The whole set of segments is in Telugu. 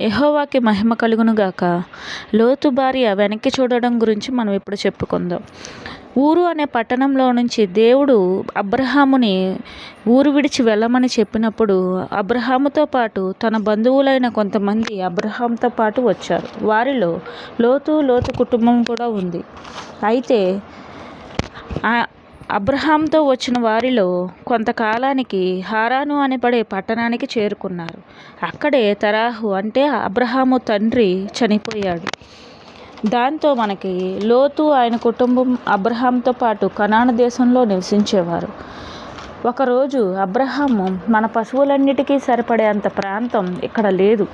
యహోవాకి మహిమ కలుగునుగాక లోతు భార్య వెనక్కి చూడడం గురించి మనం ఇప్పుడు చెప్పుకుందాం. ఊరు అనే పట్టణంలో నుంచి దేవుడు అబ్రహాముని ఊరు విడిచి వెళ్ళమని చెప్పినప్పుడు అబ్రహాముతో పాటు తన బంధువులైన కొంతమంది అబ్రహాంతో పాటు వచ్చారు. వారిలో లోతు లోతు కుటుంబం కూడా ఉంది. అయితే అబ్రహాంతో వచ్చిన వారిలో కొంతకాలానికి హారాను అనబడే పట్టణానికి చేరుకున్నారు. అక్కడే తరాహు అంటే అబ్రహాము తండ్రి చనిపోయాడు. దాంతో మనకి లోతు ఆయన కుటుంబం అబ్రహాంతో పాటు కనాన దేశంలో నివసించేవారు. ఒకరోజు అబ్రహాము మన పశువులన్నిటికీ సరిపడే అంత ప్రాంతం ఇక్కడ లేదు.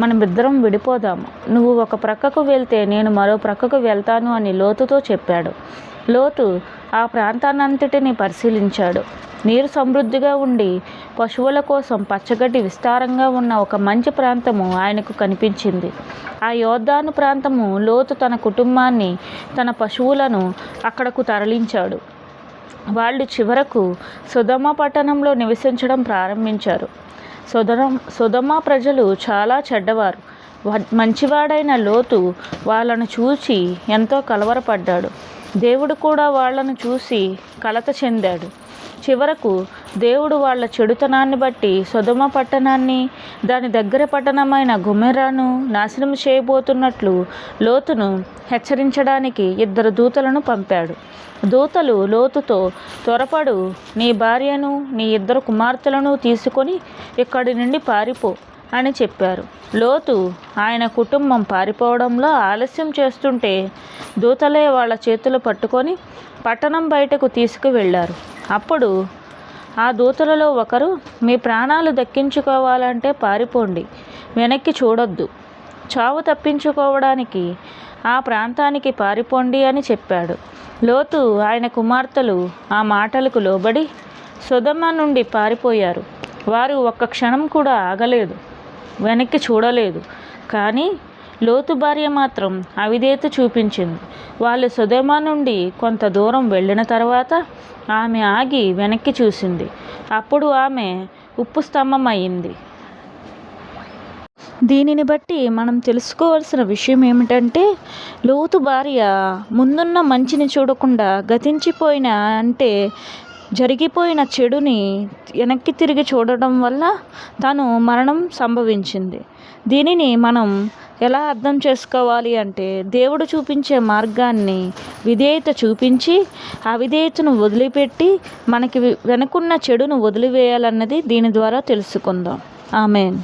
మనమిద్దరం విడిపోదాము. నువ్వు ఒక ప్రక్కకు వెళ్తే నేను మరో ప్రక్కకు వెళ్తాను అని లోతుతో చెప్పాడు. లోతు ఆ ప్రాంతాన్నంతటిని పరిశీలించాడు. నీరు సమృద్ధిగా ఉండి పశువుల కోసం పచ్చగడ్డి విస్తారంగా ఉన్న ఒక మంచి ప్రాంతము ఆయనకు కనిపించింది. ఆ యోద్ధాను ప్రాంతము లోతు తన కుటుంబాన్ని తన పశువులను అక్కడకు తరలించాడు. వాళ్ళు చివరకు సుధమ పట్టణంలో నివసించడం ప్రారంభించారు. సుధమ సుధమ ప్రజలు చాలా చెడ్డవారు. మంచివాడైన లోతు వాళ్ళను చూసి ఎంతో కలవరపడ్డాడు. దేవుడు కూడా వాళ్ళను చూసి కలత చెందాడు. చివరకు దేవుడు వాళ్ళ చెడుతనాన్ని బట్టి సుధమ పట్టణాన్ని దాని దగ్గర పట్టణమైన గుమెరాను నాశనం చేయబోతున్నట్లు లోతును హెచ్చరించడానికి ఇద్దరు దూతలను పంపాడు. దూతలు లోతుతో త్వరపడు నీ భార్యను నీ ఇద్దరు కుమార్తెలను తీసుకొని ఇక్కడి నుండి పారిపో. అని చెప్పారు. లోతు ఆయన కుటుంబం పారిపోవడంలో ఆలస్యం చేస్తుంటే దూతలే వాళ్ళ చేతులు పట్టుకొని పట్టణం బయటకు తీసుకువెళ్ళారు. అప్పుడు ఆ దూతలలో ఒకరు మీ ప్రాణాలు దక్కించుకోవాలంటే పారిపోండి వెనక్కి చూడొద్దు చావు తప్పించుకోవడానికి ఆ ప్రాంతానికి పారిపోండి అని చెప్పాడు. లోతు ఆయన కుమార్తెలు ఆ మాటలకు లోబడి సుధమ్మ నుండి పారిపోయారు వారు ఒక్క క్షణం కూడా ఆగలేదు వెనక్కి చూడలేదు. కానీ లోతు భార్య మాత్రం అవిధేత చూపించింది. వాళ్ళు సుధమ నుండి కొంత దూరం వెళ్ళిన తర్వాత ఆమె ఆగి వెనక్కి చూసింది. అప్పుడు ఆమె ఉప్పు స్తంభం అయింది దీనిని బట్టి మనం తెలుసుకోవాల్సిన విషయం ఏమిటంటే లోతు భార్య ముందున్న మంచిని చూడకుండా గతించిపోయిన అంటే జరిగిపోయిన చెడుని వెనక్కి తిరిగి చూడడం వల్ల తను మరణం సంభవించింది. దీనిని మనం ఎలా అర్థం చేసుకోవాలి అంటే దేవుడు చూపించే మార్గాన్ని విధేయత చూపించి ఆ విధేయతను వదిలిపెట్టి మనకి వెనుకున్న చెడును వదిలివేయాలన్నది దీని ద్వారా తెలుసుకుందాం. ఆమెన్.